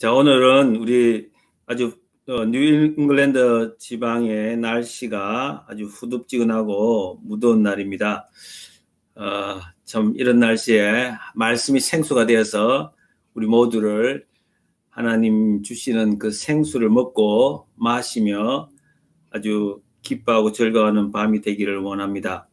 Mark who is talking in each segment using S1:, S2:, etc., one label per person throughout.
S1: 자, 오늘은 우리 아주 어, 뉴잉글랜드 지방의 날씨가 아주 후덥지근하고 무더운 날입니다. 어, 참 이런 날씨에 말씀이 생수가 되어서 우리 모두를 하나님 주시는 그 생수를 먹고 마시며 아주 기뻐하고 즐거워하는 밤이 되기를 원합니다.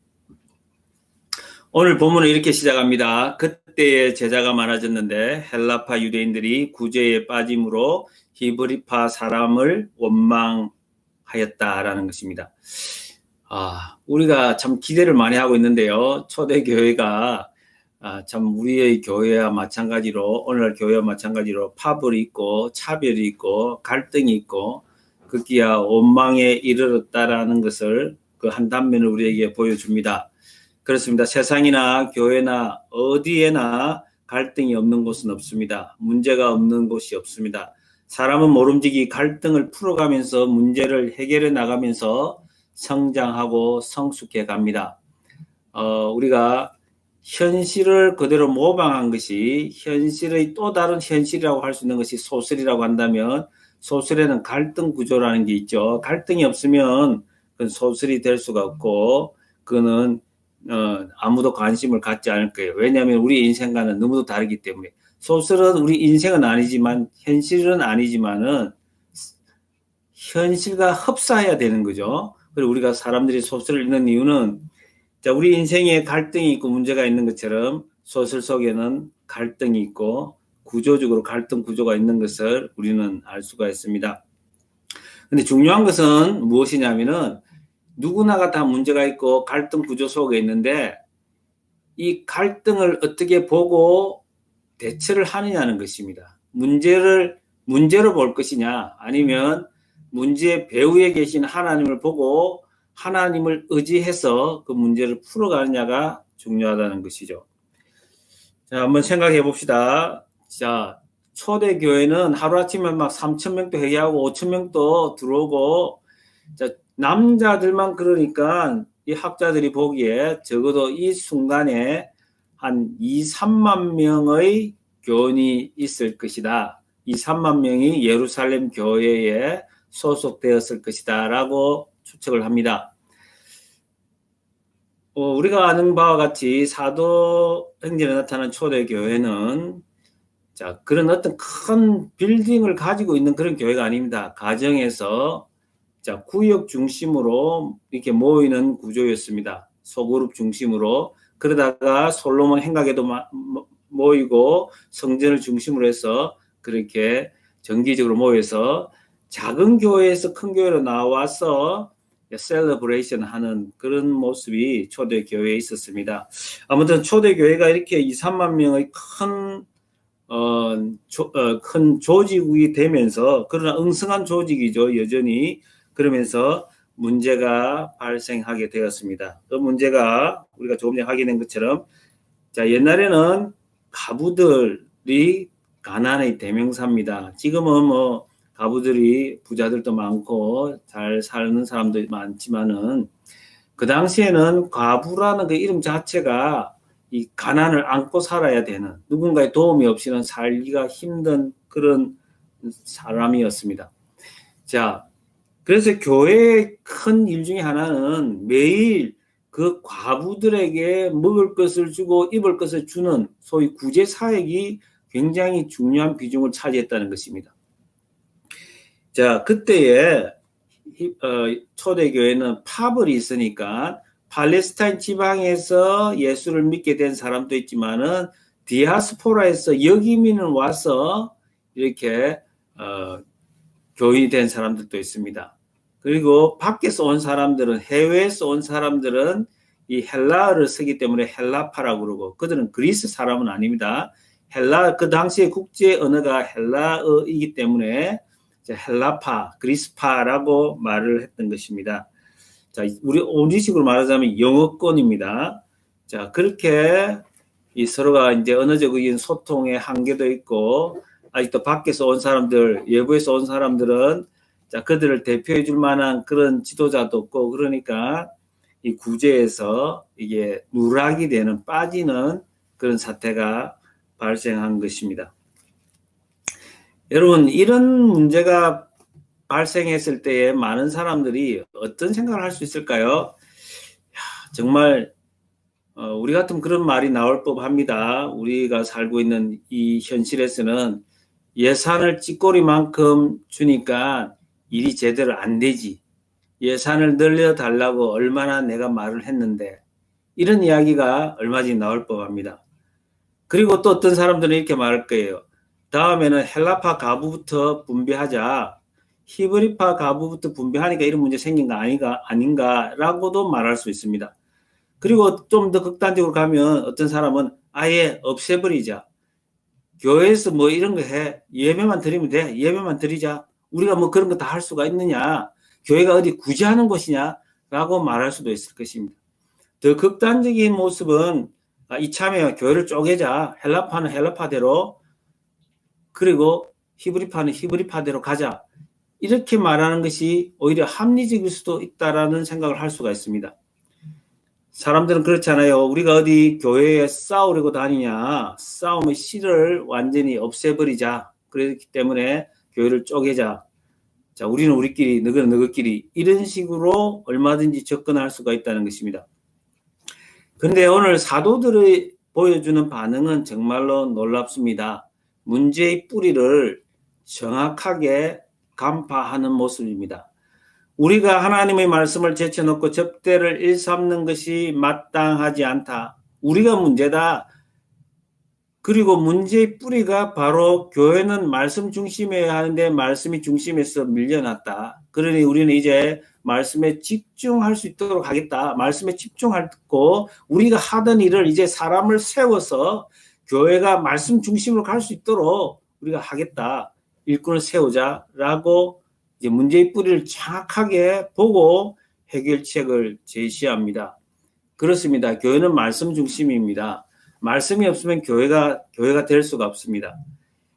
S1: 오늘 본문을 이렇게 시작합니다. 그때의 제자가 많아졌는데 헬라파 유대인들이 구제에 빠짐으로 히브리파 사람을 원망하였다라는 것입니다. 아, 우리가 참 기대를 많이 하고 있는데요. 초대 교회가 아, 참 우리의 교회와 마찬가지로 오늘날 교회와 마찬가지로 파벌이 있고 차별이 있고 갈등이 있고 극기야 원망에 이르렀다라는 것을 그 한 단면을 우리에게 보여줍니다. 그렇습니다. 세상이나 교회나 어디에나 갈등이 없는 곳은 없습니다. 문제가 없는 곳이 없습니다. 사람은 모름지기 갈등을 풀어가면서 문제를 해결해 나가면서 성장하고 성숙해 갑니다. 어, 우리가 현실을 그대로 모방한 것이 현실의 또 다른 현실이라고 할 수 있는 것이 소설이라고 한다면 소설에는 갈등 구조라는 게 있죠. 갈등이 없으면 그건 소설이 될 수가 없고 그거는 어, 아무도 관심을 갖지 않을 거예요. 왜냐하면 우리 인생과는 너무도 다르기 때문에. 소설은 우리 인생은 아니지만, 현실은 아니지만은, 현실과 흡사해야 되는 거죠. 그리고 우리가 사람들이 소설을 읽는 이유는, 자, 우리 인생에 갈등이 있고 문제가 있는 것처럼 소설 속에는 갈등이 있고, 구조적으로 갈등 구조가 있는 것을 우리는 알 수가 있습니다. 근데 중요한 것은 무엇이냐면은, 누구나가 다 문제가 있고 갈등 구조 속에 있는데 이 갈등을 어떻게 보고 대처를 하느냐는 것입니다. 문제를 문제로 볼 것이냐 아니면 문제 배후에 계신 하나님을 보고 하나님을 의지해서 그 문제를 풀어가느냐가 중요하다는 것이죠. 자, 한번 생각해 봅시다. 자, 초대 교회는 하루아침에 막 3천 명도 회개하고 5천 명도 들어오고 자, 남자들만 그러니까 이 학자들이 보기에 적어도 이 순간에 한 2, 3만 명의 교원이 있을 것이다. 2, 3만 명이 예루살렘 교회에 소속되었을 것이다. 라고 추측을 합니다. 어, 우리가 아는 바와 같이 사도행전에 나타난 초대교회는 자, 그런 어떤 큰 빌딩을 가지고 있는 그런 교회가 아닙니다. 가정에서 자, 구역 중심으로 이렇게 모이는 구조였습니다. 소그룹 중심으로. 그러다가 솔로몬 행각에도 모이고 성전을 중심으로 해서 그렇게 정기적으로 모여서 작은 교회에서 큰 교회로 나와서 셀러브레이션 하는 그런 모습이 초대 교회에 있었습니다. 아무튼 초대 교회가 이렇게 2, 3만 명의 큰, 어, 조, 어, 큰 조직이 되면서, 그러나 응성한 조직이죠, 여전히. 그러면서 문제가 발생하게 되었습니다. 그 문제가 우리가 조금 전에 확인한 것처럼 자 옛날에는 가부들이 가난의 대명사입니다. 지금은 뭐 가부들이 부자들도 많고 잘 사는 사람도 많지만은 그 당시에는 과부라는 그 이름 자체가 이 가난을 안고 살아야 되는 누군가의 도움이 없이는 살기가 힘든 그런 사람이었습니다. 자, 그래서 교회의 큰 일 중에 하나는 매일 그 과부들에게 먹을 것을 주고 입을 것을 주는 소위 구제 사역이 굉장히 중요한 비중을 차지했다는 것입니다. 자, 그때에 어, 초대교회는 파벌이 있으니까 팔레스타인 지방에서 예수를 믿게 된 사람도 있지만은 디아스포라에서 여기민을 와서 이렇게 어, 교인이 된 사람들도 있습니다. 그리고 밖에서 온 사람들은 해외에서 온 사람들은 이 헬라어를 쓰기 때문에 헬라파라고 그러고 그들은 그리스 사람은 아닙니다. 헬라 그 당시에 국제 언어가 헬라어이기 때문에 헬라파, 그리스파라고 말을 했던 것입니다. 자, 우리 우리식으로 말하자면 영어권입니다. 자, 그렇게 이 서로가 이제 언어적인 소통의 한계도 있고 아직도 밖에서 온 사람들, 외부에서 온 사람들은 자, 그들을 대표해 줄 만한 그런 지도자도 없고, 그러니까 이 구제에서 이게 누락이 되는, 빠지는 그런 사태가 발생한 것입니다. 여러분, 이런 문제가 발생했을 때에 많은 사람들이 어떤 생각을 할 수 있을까요? 야, 정말 어, 우리 같은 그런 말이 나올 법합니다. 우리가 살고 있는 이 현실에서는 예산을 찌꼬리만큼 주니까 일이 제대로 안 되지. 예산을 늘려 달라고 얼마나 내가 말을 했는데 이런 이야기가 얼마 전에 나올 법합니다. 그리고 또 어떤 사람들은 이렇게 말할 거예요. 다음에는 헬라파 가부부터 분배하자. 히브리파 가부부터 분배하니까 이런 문제 생긴 거 아닌가, 아닌가라고도 말할 수 있습니다. 그리고 좀 더 극단적으로 가면 어떤 사람은 아예 없애버리자. 교회에서 뭐 이런 거 해. 예배만 드리면 돼. 예배만 드리자. 우리가 뭐 그런 거 다 할 수가 있느냐. 교회가 어디 구제하는 곳이냐. 라고 말할 수도 있을 것입니다. 더 극단적인 모습은 아, 이참에 교회를 쪼개자. 헬라파는 헬라파대로 그리고 히브리파는 히브리파대로 가자. 이렇게 말하는 것이 오히려 합리적일 수도 있다라는 생각을 할 수가 있습니다. 사람들은 그렇잖아요. 우리가 어디 교회에 싸우려고 다니냐. 싸움의 씨를 완전히 없애버리자. 그렇기 때문에 교회를 쪼개자. 자, 우리는 우리끼리, 너희는 너희끼리. 이런 식으로 얼마든지 접근할 수가 있다는 것입니다. 근데 오늘 사도들의 보여주는 반응은 정말로 놀랍습니다. 문제의 뿌리를 정확하게 간파하는 모습입니다. 우리가 하나님의 말씀을 제쳐놓고 접대를 일삼는 것이 마땅하지 않다. 우리가 문제다. 그리고 문제의 뿌리가 바로 교회는 말씀 중심이어야 하는데 말씀이 중심에서 밀려났다. 그러니 우리는 이제 말씀에 집중할 수 있도록 하겠다. 말씀에 집중하고 우리가 하던 일을 이제 사람을 세워서 교회가 말씀 중심으로 갈 수 있도록 우리가 하겠다. 일꾼을 세우자라고 이제 문제의 뿌리를 정확하게 보고 해결책을 제시합니다. 그렇습니다. 교회는 말씀 중심입니다. 말씀이 없으면 교회가 교회가 될 수가 없습니다.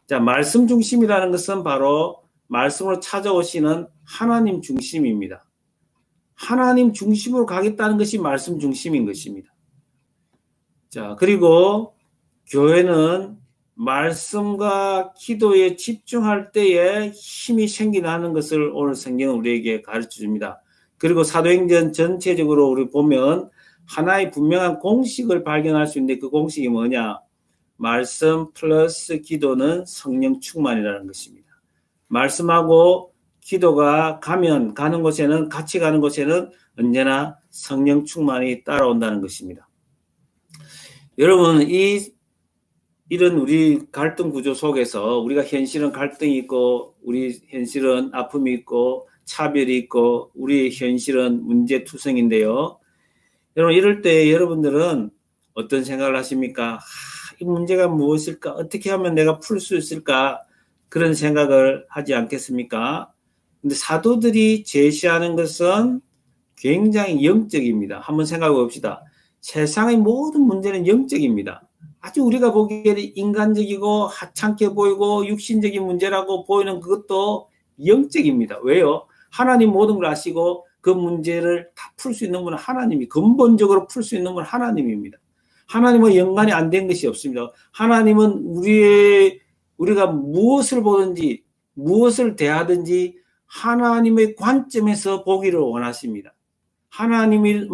S1: 자, 말씀 중심이라는 것은 바로 말씀으로 찾아오시는 하나님 중심입니다. 하나님 중심으로 가겠다는 것이 말씀 중심인 것입니다. 자, 그리고 교회는 말씀과 기도에 집중할 때에 힘이 생기나는 것을 오늘 성경은 우리에게 가르쳐 줍니다. 그리고 사도행전 전체적으로 우리 보면 하나의 분명한 공식을 발견할 수 있는데 그 공식이 뭐냐? 말씀 플러스 기도는 성령 충만이라는 것입니다. 말씀하고 기도가 가면 가는 곳에는 같이 가는 곳에는 언제나 성령 충만이 따라온다는 것입니다. 여러분 이 이런 우리 갈등 구조 속에서 우리가 현실은 갈등이 있고 우리 현실은 아픔이 있고 차별이 있고 우리 현실은 문제 투성인데요. 여러분 이럴 때 여러분들은 어떤 생각을 하십니까? 아, 이 문제가 무엇일까? 어떻게 하면 내가 풀 수 있을까? 그런 생각을 하지 않겠습니까? 근데 사도들이 제시하는 것은 굉장히 영적입니다. 한번 생각해 봅시다. 세상의 모든 문제는 영적입니다. 아주 우리가 보기에는 인간적이고 하찮게 보이고 육신적인 문제라고 보이는 그것도 영적입니다. 왜요? 하나님 모든 걸 아시고 그 문제를 다 풀 수 있는 분은 하나님이 근본적으로 풀 수 있는 분은 하나님입니다. 하나님은 연관이 안 된 것이 없습니다. 하나님은 우리의 우리가 무엇을 보든지 무엇을 대하든지 하나님의 관점에서 보기를 원하십니다. 하나님의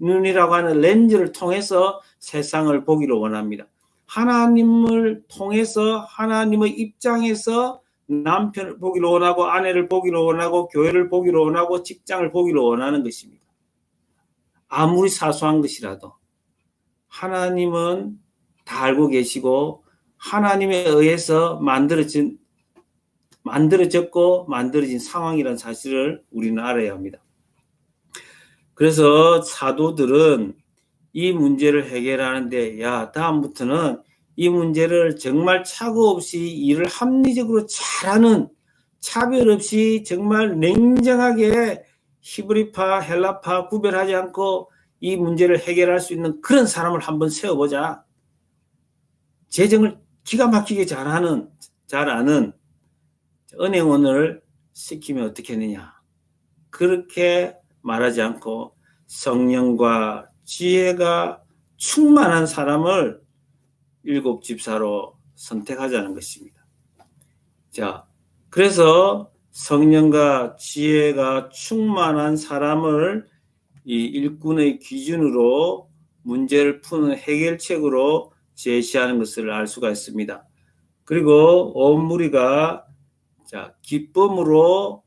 S1: 눈이라고 하는 렌즈를 통해서 세상을 보기를 원합니다. 하나님을 통해서 하나님의 입장에서 남편을 보기를 원하고 아내를 보기를 원하고 교회를 보기를 원하고 직장을 보기를 원하는 것입니다. 아무리 사소한 것이라도 하나님은 다 알고 계시고 하나님에 의해서 만들어진 만들어졌고 만들어진 상황이라는 사실을 우리는 알아야 합니다. 그래서 사도들은 이 문제를 해결하는데 야 다음부터는 이 문제를 정말 착오 없이 일을 합리적으로 잘하는 차별 없이 정말 냉정하게 히브리파 헬라파 구별하지 않고 이 문제를 해결할 수 있는 그런 사람을 한번 세워보자. 재정을 기가 막히게 잘하는 잘 아는 은행원을 시키면 어떻게 했느냐. 그렇게 말하지 않고 성령과 지혜가 충만한 사람을 일곱 집사로 선택하자는 것입니다. 자, 그래서 성령과 지혜가 충만한 사람을 이 일꾼의 기준으로 문제를 푸는 해결책으로 제시하는 것을 알 수가 있습니다. 그리고 온 무리가 자, 기쁨으로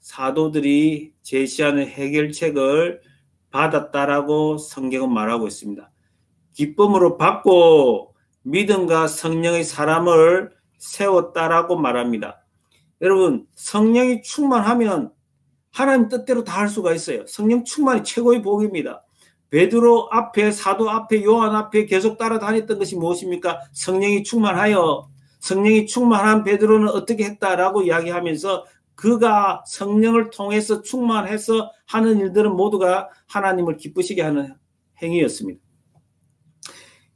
S1: 사도들이 제시하는 해결책을 받았다라고 성경은 말하고 있습니다. 기쁨으로 받고 믿음과 성령의 사람을 세웠다라고 말합니다. 여러분, 성령이 충만하면 하나님 뜻대로 다 할 수가 있어요. 성령 충만이 최고의 복입니다. 베드로 앞에 사도 앞에 요한 앞에 계속 따라다녔던 것이 무엇입니까? 성령이 충만하여 성령이 충만한 베드로는 어떻게 했다라고 이야기하면서 그가 성령을 통해서 충만해서 하는 일들은 모두가 하나님을 기쁘시게 하는 행위였습니다.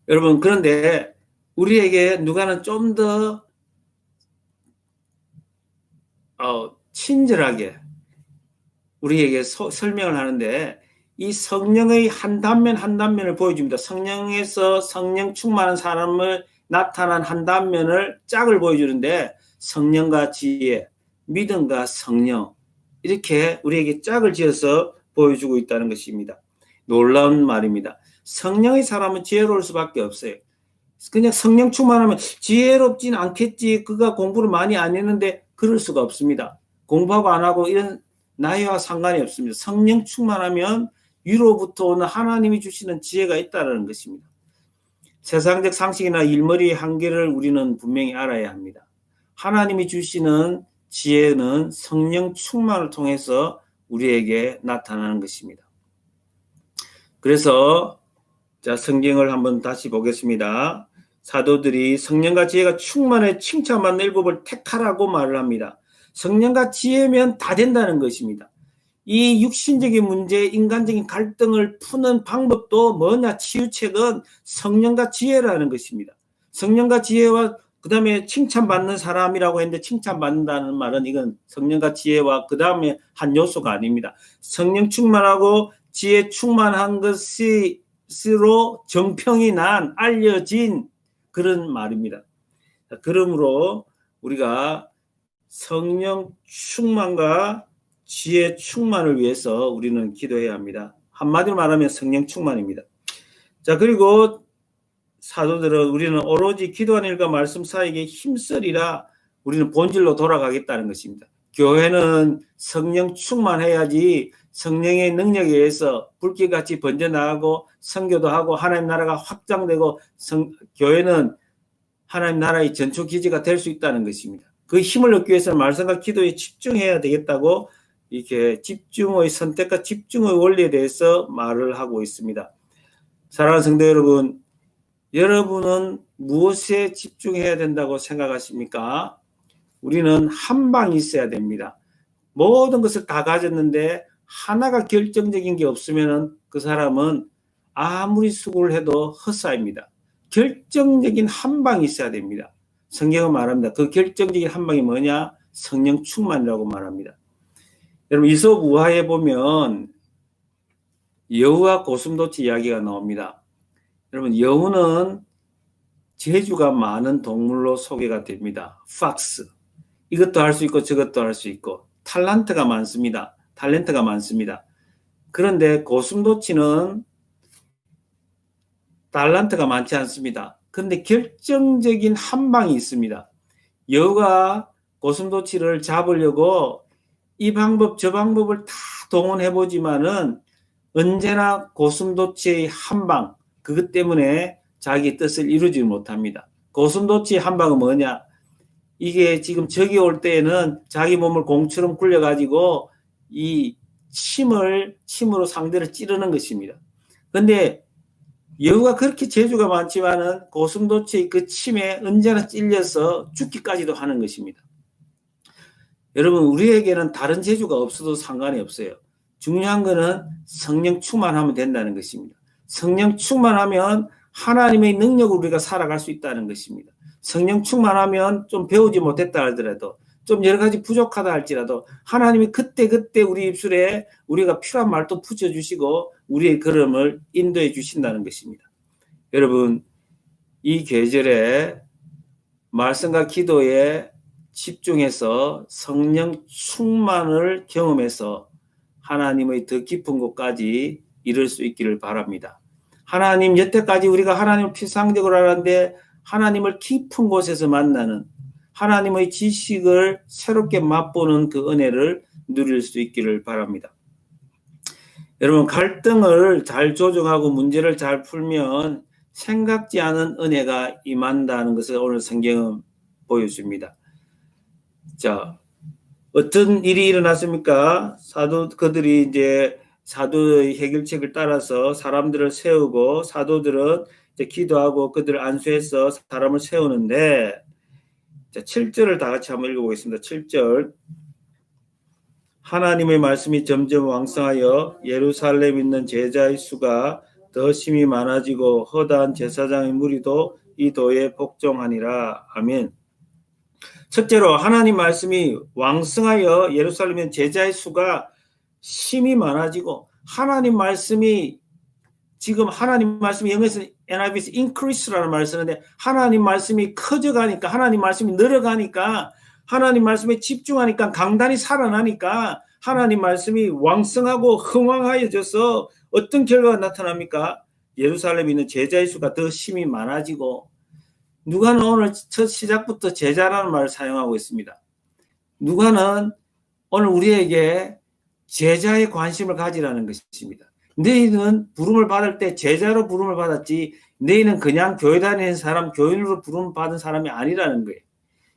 S1: 여러분 그런데 우리에게 누가는 좀더 어, 친절하게 우리에게 서, 설명을 하는데 이 성령의 한 단면 한 단면을 보여줍니다. 성령에서 성령 충만한 사람을 나타난 한 단면을 짝을 보여주는데 성령과 지혜, 믿음과 성령 이렇게 우리에게 짝을 지어서 보여주고 있다는 것입니다. 놀라운 말입니다. 성령의 사람은 지혜로울 수밖에 없어요. 그냥 성령 충만하면 지혜롭진 않겠지. 그가 공부를 많이 안 했는데 그럴 수가 없습니다. 공부하고 안 하고 이런 나이와 상관이 없습니다. 성령 충만하면 위로부터 오는 하나님이 주시는 지혜가 있다는 것입니다. 세상적 상식이나 일머리의 한계를 우리는 분명히 알아야 합니다. 하나님이 주시는 지혜는 성령 충만을 통해서 우리에게 나타나는 것입니다. 그래서 자 성경을 한번 다시 보겠습니다. 사도들이 성령과 지혜가 충만해 칭찬받는 일법을 택하라고 말을 합니다. 성령과 지혜면 다 된다는 것입니다. 이 육신적인 문제, 인간적인 갈등을 푸는 방법도 뭐냐? 치유책은 성령과 지혜라는 것입니다. 성령과 지혜와 그 다음에 칭찬받는 사람이라고 했는데 칭찬받는다는 말은 이건 성령과 지혜와 그 다음에 한 요소가 아닙니다. 성령 충만하고 지혜 충만한 것이 로 정평이 난 알려진 그런 말입니다. 그러므로 우리가 성령 충만과 지혜 충만을 위해서 우리는 기도해야 합니다. 한마디로 말하면 성령 충만입니다. 자, 그리고 사도들은 우리는 오로지 기도하는 일과 말씀 사이에 힘쓰리라 우리는 본질로 돌아가겠다는 것입니다. 교회는 성령 충만해야지 성령의 능력에 의해서 불길같이 번져나가고 성교도 하고 하나님 나라가 확장되고 성, 교회는 하나님 나라의 전초 기지가 될 수 있다는 것입니다. 그 힘을 얻기 위해서는 말씀과 기도에 집중해야 되겠다고 이렇게 집중의 선택과 집중의 원리에 대해서 말을 하고 있습니다. 사랑하는 성도 여러분, 여러분은 무엇에 집중해야 된다고 생각하십니까? 우리는 한 방이 있어야 됩니다. 모든 것을 다 가졌는데 하나가 결정적인 게 없으면 그 사람은 아무리 수고를 해도 헛사입니다. 결정적인 한 방이 있어야 됩니다. 성경은 말합니다. 그 결정적인 한 방이 뭐냐? 성령 충만이라고 말합니다. 여러분 이솝 우화에 보면 여우와 고슴도치 이야기가 나옵니다. 여러분 여우는 재주가 많은 동물로 소개가 됩니다. 팍스. 이것도 할 수 있고 저것도 할 수 있고 탤런트가 많습니다. 탤런트가 많습니다. 그런데 고슴도치는 탤런트가 많지 않습니다. 그런데 결정적인 한 방이 있습니다. 여우가 고슴도치를 잡으려고 이 방법 저 방법을 다 동원해 보지만은 언제나 고슴도치의 한 방, 그것 때문에 자기 뜻을 이루지 못합니다. 고슴도치 한 방은 뭐냐? 이게 지금 적이 올 때에는 자기 몸을 공처럼 굴려가지고 이 침을, 침으로 상대를 찌르는 것입니다. 근데 여우가 그렇게 재주가 많지만은 고슴도치의 그 침에 언제나 찔려서 죽기까지도 하는 것입니다. 여러분, 우리에게는 다른 재주가 없어도 상관이 없어요. 중요한 거는 성령 충만하면 된다는 것입니다. 성령 충만하면 하나님의 능력으로 우리가 살아갈 수 있다는 것입니다. 성령 충만하면 좀 배우지 못했다 하더라도 좀 여러 가지 부족하다 할지라도 하나님이 그때 그때 우리 입술에 우리가 필요한 말도 붙여 주시고 우리의 걸음을 인도해 주신다는 것입니다. 여러분, 이 계절에 말씀과 기도에 집중해서 성령 충만을 경험해서 하나님의 더 깊은 곳까지 이룰 수 있기를 바랍니다. 하나님 여태까지 우리가 하나님을 피상적으로 알았는데 하나님을 깊은 곳에서 만나는 하나님의 지식을 새롭게 맛보는 그 은혜를 누릴 수 있기를 바랍니다. 여러분 갈등을 잘 조정하고 문제를 잘 풀면 생각지 않은 은혜가 임한다는 것을 오늘 성경은 보여줍니다. 자, 어떤 일이 일어났습니까? 사도 그들이 이제 사도의 해결책을 따라서 사람들을 세우고 사도들은 기도하고 그들을 안수해서 사람을 세우는데 자, 7절을 다 같이 한번 읽어보겠습니다. 7절 하나님의 말씀이 점점 왕성하여 예루살렘 있는 제자의 수가 더 심히 많아지고 허다한 제사장의 무리도 이 도에 복종하니라. 아멘. 첫째로 하나님 말씀이 왕성하여 예루살렘의 제자의 수가 심히 많아지고 하나님 말씀이 지금 하나님 말씀이 영어에서 NIV에서 increase라는 말을 쓰는데 하나님 말씀이 커져가니까 하나님 말씀이 늘어가니까 하나님 말씀에 집중하니까 강단이 살아나니까 하나님 말씀이 왕성하고 흥왕하여져서 어떤 결과가 나타납니까? 예루살렘에 있는 제자의 수가 더 심히 많아지고 누가는 오늘 첫 시작부터 제자라는 말을 사용하고 있습니다. 누가는 오늘 우리에게 제자의 관심을 가지라는 것입니다. 너희는 부름을 받을 때 제자로 부름을 받았지 너희는 그냥 교회 다니는 사람, 교인으로 부름 받은 사람이 아니라는 거예요.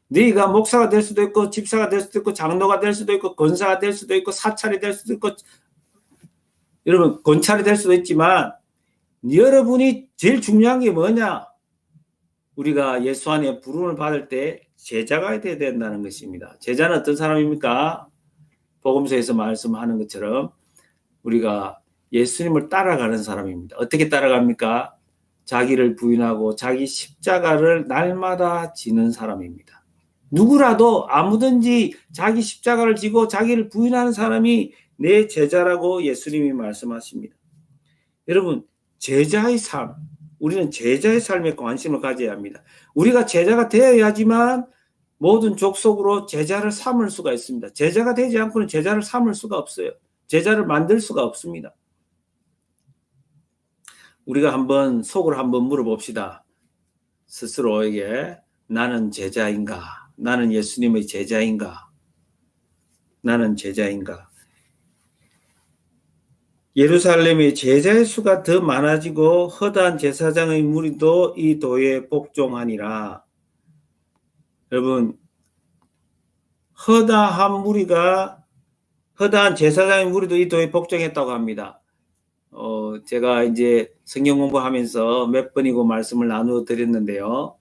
S1: 너희가 목사가 될 수도 있고 집사가 될 수도 있고 장로가 될 수도 있고 권사가 될 수도 있고 사찰이 될 수도 있고 여러분 권찰이 될 수도 있지만 여러분이 제일 중요한 게 뭐냐? 우리가 예수 안에 부름을 받을 때 제자가 되어야 된다는 것입니다. 제자는 어떤 사람입니까? 복음서에서 말씀하는 것처럼 우리가 예수님을 따라가는 사람입니다. 어떻게 따라갑니까? 자기를 부인하고 자기 십자가를 날마다 지는 사람입니다. 누구라도 아무든지 자기 십자가를 지고 자기를 부인하는 사람이 내 제자라고 예수님이 말씀하십니다. 여러분, 제자의 삶, 우리는 제자의 삶에 관심을 가져야 합니다. 우리가 제자가 되어야지만 모든 족속으로 제자를 삼을 수가 있습니다. 제자가 되지 않고는 제자를 삼을 수가 없어요. 제자를 만들 수가 없습니다. 우리가 한번 속을 한번 물어봅시다. 스스로에게 나는 제자인가? 나는 예수님의 제자인가? 나는 제자인가? 예루살렘의 제자의 수가 더 많아지고 허다한 제사장의 무리도 이 도에 복종하니라. 여러분 허다한 무리가 허다한 제사장의 무리도 이 도에 복종했다고 합니다. 어, 제가 이제 성경 공부하면서 몇 번이고 말씀을 나누어 드렸는데요.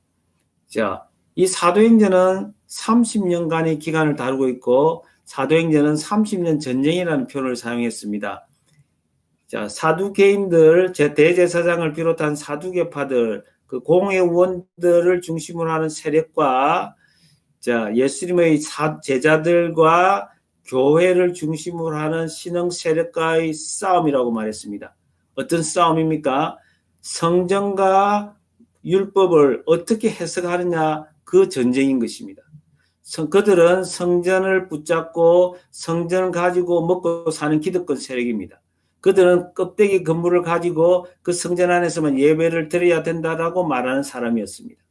S1: 자, 이 사도행전은 30년간의 기간을 다루고 있고 사도행전은 30년 전쟁이라는 표현을 사용했습니다. 자, 사두개인들, 제 대제사장을 비롯한 사두개파들, 그 공회원들을 중심으로 하는 세력과 자, 예수님의 제자들과 교회를 중심으로 하는 신흥 세력과의 싸움이라고 말했습니다. 어떤 싸움입니까? 성전과 율법을 어떻게 해석하느냐 그 전쟁인 것입니다. 그들은 성전을 붙잡고 성전을 가지고 먹고 사는 기득권 세력입니다. 그들은 껍데기 건물을 가지고 그 성전 안에서만 예배를 드려야 된다라고 말하는 사람이었습니다.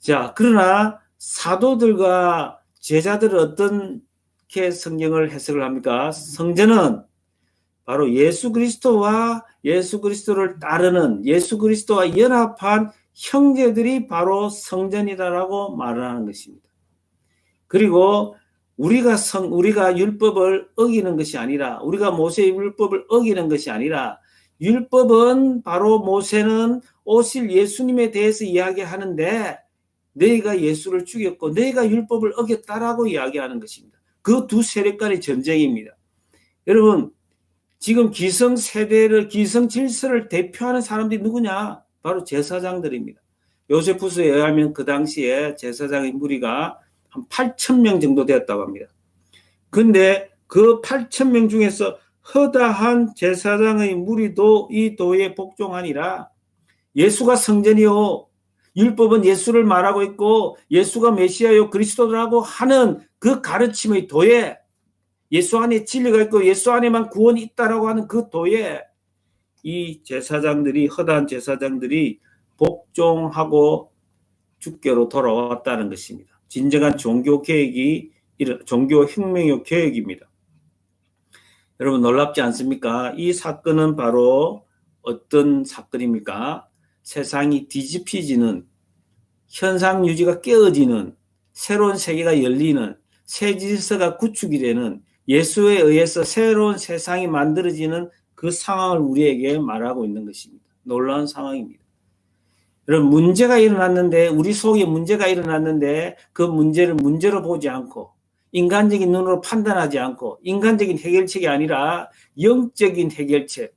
S1: 자, 그러나 사도들과 제자들은 어 떻게 성경을 해석을 합니까? 성전은 바로 예수 그리스도와 예수 그리스도를 따르는 예수 그리스도와 연합한 형제들이 바로 성전이다라고 말을 하는 것입니다. 그리고 우리가 성 우리가 율법을 어기는 것이 아니라 우리가 모세의 율법을 어기는 것이 아니라 율법은 바로 모세는 오실 예수님에 대해서 이야기하는데 너희가 예수를 죽였고 너희가 율법을 어겼다라고 이야기하는 것입니다. 그 두 세력 간의 전쟁입니다. 여러분 지금 기성 세대를 기성 질서를 대표하는 사람들이 누구냐? 바로 제사장들입니다. 요세푸스에 의하면 그 당시에 제사장의 무리가 한 8천 명 정도 되었다고 합니다. 근데 그 8천 명 중에서 허다한 제사장의 무리도 이 도에 복종하니라 예수가 성전이요 율법은 예수를 말하고 있고 예수가 메시아요 그리스도라고 하는 그 가르침의 도에 예수 안에 진리가 있고 예수 안에만 구원이 있다라고 하는 그 도에 이 제사장들이 허다한 제사장들이 복종하고 주께로 돌아왔다는 것입니다. 진정한 종교 개혁이 종교 혁명의 개혁입니다. 여러분 놀랍지 않습니까? 이 사건은 바로 어떤 사건입니까? 세상이 뒤집히지는 현상 유지가 깨어지는 새로운 세계가 열리는 새 질서가 구축이 되는 예수에 의해서 새로운 세상이 만들어지는 그 상황을 우리에게 말하고 있는 것입니다. 놀라운 상황입니다. 여러분 문제가 일어났는데 우리 속에 문제가 일어났는데 그 문제를 문제로 보지 않고 인간적인 눈으로 판단하지 않고 인간적인 해결책이 아니라 영적인 해결책.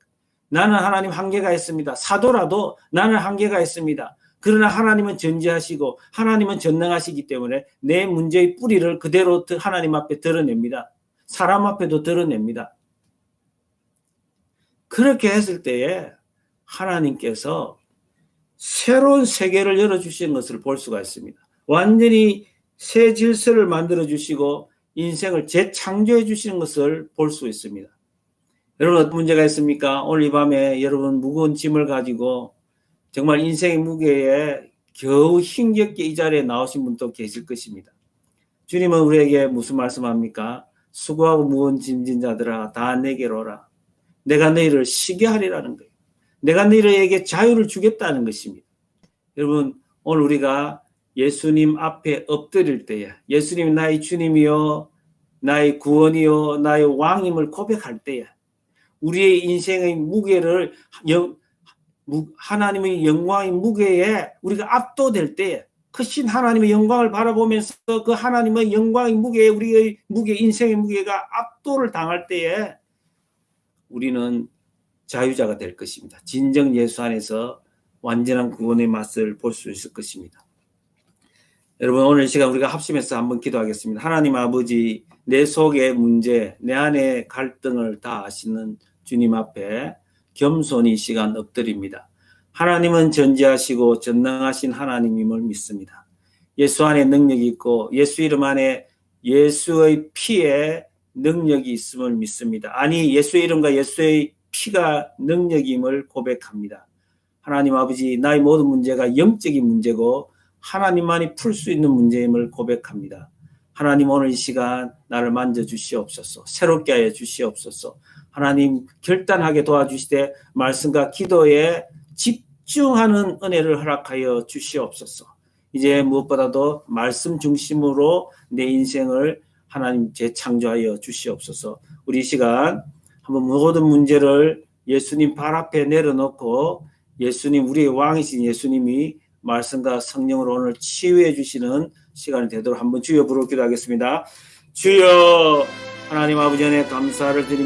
S1: 나는 하나님 한계가 있습니다. 사도라도 나는 한계가 있습니다. 그러나 하나님은 전지하시고 하나님은 전능하시기 때문에 내 문제의 뿌리를 그대로 하나님 앞에 드러냅니다. 사람 앞에도 드러냅니다. 그렇게 했을 때에 하나님께서 새로운 세계를 열어주신 것을 볼 수가 있습니다. 완전히 새 질서를 만들어 주시고 인생을 재창조해 주시는 것을 볼 수 있습니다. 여러분 어떤 문제가 있습니까? 오늘 이 밤에 여러분 무거운 짐을 가지고 정말 인생의 무게에 겨우 힘겹게 이 자리에 나오신 분도 계실 것입니다. 주님은 우리에게 무슨 말씀합니까? 수고하고 무거운 짐진 자들아 다 내게로 오라. 내가 너희를 쉬게 하리라는 거예요. 내가 너희에게 자유를 주겠다는 것입니다. 여러분 오늘 우리가 예수님 앞에 엎드릴 때에 예수님 나의 주님이요 나의 구원이요 나의 왕임을 고백할 때에 우리의 인생의 무게를 하나님의 영광의 무게에 우리가 압도될 때에 크신 하나님의 영광을 바라보면서 그 하나님의 영광의 무게에 우리의 무게 인생의 무게가 압도를 당할 때에 우리는 자유자가 될 것입니다. 진정 예수 안에서 완전한 구원의 맛을 볼 수 있을 것입니다. 여러분 오늘 시간 우리가 합심해서 한번 기도하겠습니다. 하나님 아버지 내 속의 문제, 내 안의 갈등을 다 아시는 주님 앞에 겸손히 시간 엎드립니다. 하나님은 전지하시고 전능하신 하나님임을 믿습니다. 예수 안에 능력이 있고 예수 이름 안에 예수의 피에 능력이 있음을 믿습니다. 아니 예수의 이름과 예수의 피가 능력임을 고백합니다. 하나님 아버지 나의 모든 문제가 영적인 문제고 하나님만이 풀 수 있는 문제임을 고백합니다. 하나님 오늘 이 시간 나를 만져 주시옵소서. 새롭게 하여 주시옵소서. 하나님 결단하게 도와주시되 말씀과 기도에 집중하는 은혜를 허락하여 주시옵소서. 이제 무엇보다도 말씀 중심으로 내 인생을 하나님 재창조하여 주시옵소서. 우리 이 시간 한번 모든 문제를 예수님 발 앞에 내려놓고 예수님 우리의 왕이신 예수님이 말씀과 성령으로 오늘 치유해 주시는 시간이 되도록 한번 주여 부르기도 하겠습니다. 주여 하나님 아버지 안에 감사를 드립니다.